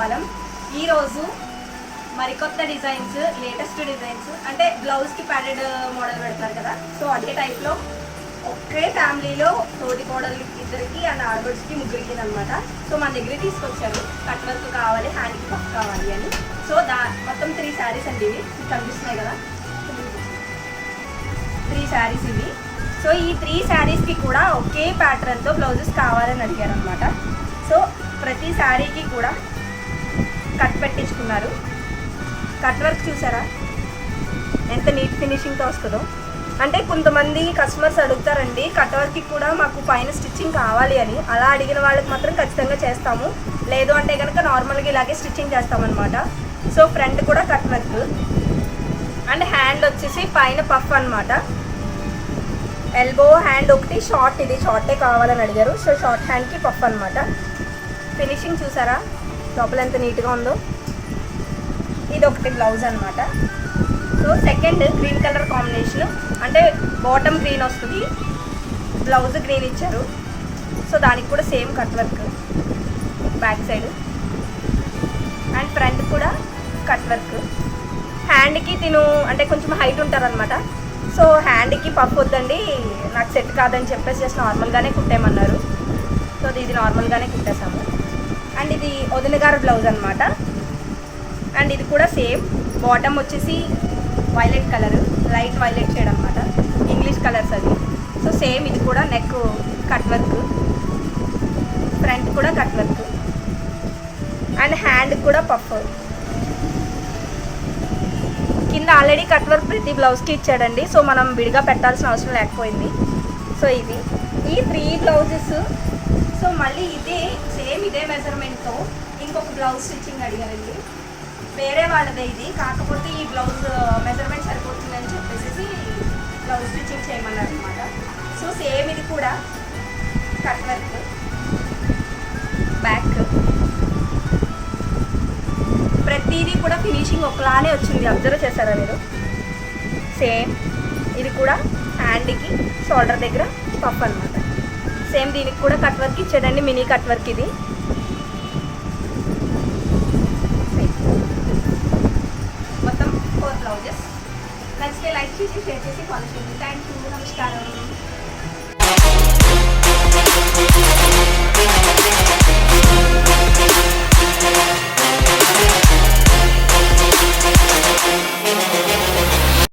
మనం ఈరోజు మరికొత్త designs latest designs అంటే బ్లౌజ్కి ప్యాడెడ్ మోడల్ పెడతారు కదా? సో అదే టైప్లో ఒకే ఫ్యామిలీలో తోటి కోడలు ఇద్దరికి అండ్ ఆడబడ్స్కి ముగ్గురికి అనమాట సో మన దగ్గర తీసుకొచ్చారు. కట్ వర్క్ కావాలి హ్యాండ్కి వర్క్ కావాలి అని. సో దా మొత్తం త్రీ శారీస్ అండి ఇవి. మీకు కనిపిస్తున్నాయి కదా? త్రీ శారీస్ ఇవి. సో ఈ త్రీ శారీస్కి కూడా ఒకే ప్యాటర్న్తో బ్లౌజెస్ కావాలని అడిగారు అనమాట సో ప్రతి శారీకి కూడా కట్ పెట్టించుకున్నారు. కట్ వర్క్ చూసారా? ఎంత నీట్ ఫినిషింగ్తో వస్తుందో. అంటే కొంతమంది కస్టమర్స్ అడుగుతారండి కట్ వర్క్కి కూడా మాకు పైన స్టిచ్చింగ్ కావాలి అని. అలా అడిగిన వాళ్ళకి మాత్రం ఖచ్చితంగా చేస్తాము. లేదు అంటే కనుక నార్మల్గా ఇలాగే స్టిచ్చింగ్ చేస్తామన్నమాట. సో ఫ్రంట్ కూడా కట్ వర్క్. అండ్ హ్యాండ్ వచ్చేసి పైన పఫ్ అన్నమాట. ఎల్బో హ్యాండ్ ఒకటి షార్ట్ ఇది. షార్టే కావాలని అడిగారు. సో షార్ట్ హ్యాండ్కి పఫ్ అనమాట ఫినిషింగ్ చూసారా? లోపల ఎంత నీట్గా ఉందో. ఇది ఒకటి బ్లౌజ్ అనమాట so second green colour combination. అంటే బాటమ్ గ్రీన్ వస్తుంది. బ్లౌజ్ గ్రీన్ ఇచ్చారు. సో దానికి కూడా same cut work. Back side. And front కూడా కట్ వర్క్. హ్యాండ్కి తిను అంటే కొంచెం హైట్ ఉంటారనమాట సో హ్యాండ్కి పప్పు వద్దండి. నాకు సెట్ కాదని చెప్పేసి జస్ట్ నార్మల్గానే కుట్టేయమన్నారు. సో ఇది నార్మల్గానే కుట్టేసాము అండ్ ఇది వదినగారు బ్లౌజ్ అనమాట అండ్ ఇది కూడా సేమ్. బాటమ్ వచ్చేసి violet colour light violet shade అనమాట ఇంగ్లీష్ కలర్స్ అది. సో సేమ్ ఇది కూడా నెక్ కట్ వర్క్ ఫ్రంట్ కూడా కట్ వర్క్ అండ్ హ్యాండ్ కూడా పఫ్ కింద ఆల్రెడీ కట్ వర్క్ ప్రతి బ్లౌజ్కి ఇచ్చాడండి. సో మనం విడిగా పెట్టాల్సిన అవసరం లేకపోయింది. సో ఇది. ఈ త్రీ బ్లౌజెస్ సో మళ్ళీ ఇదే సేమ్ ఇదే మెజర్మెంట్తో ఇంకొక బ్లౌజ్ స్టిచ్చింగ్ అడిగారండి. వేరే వాళ్ళదే ఇది. కాకపోతే ఈ బ్లౌజ్ మెజర్మెంట్ uh, సరిపోతుందని చెప్పేసి బ్లౌజ్ స్టిచ్చింగ్ చేయమన్నారు అనమాట సో సేమ్ ఇది కూడా కట్ వర్క్ బ్యాక్ ప్రతిదీ కూడా ఫినిషింగ్ ఒకలానే వచ్చింది. అబ్జర్వ్ చేశారా మీరు? సేమ్ ఇది కూడా హ్యాండ్కి షోల్డర్ దగ్గర పప్పు అనమాట సేమ్ దీనికి కూడా కట్ వర్క్ ఇచ్చాడండి మినీ కట్ వర్క్ ఇది. మొత్తం ఫోర్ బ్లౌజెస్ నచ్చితే లైక్ చేసి షేర్ చేసి ఫాలో చేయండి. థ్యాంక్ యూ నమస్కారం.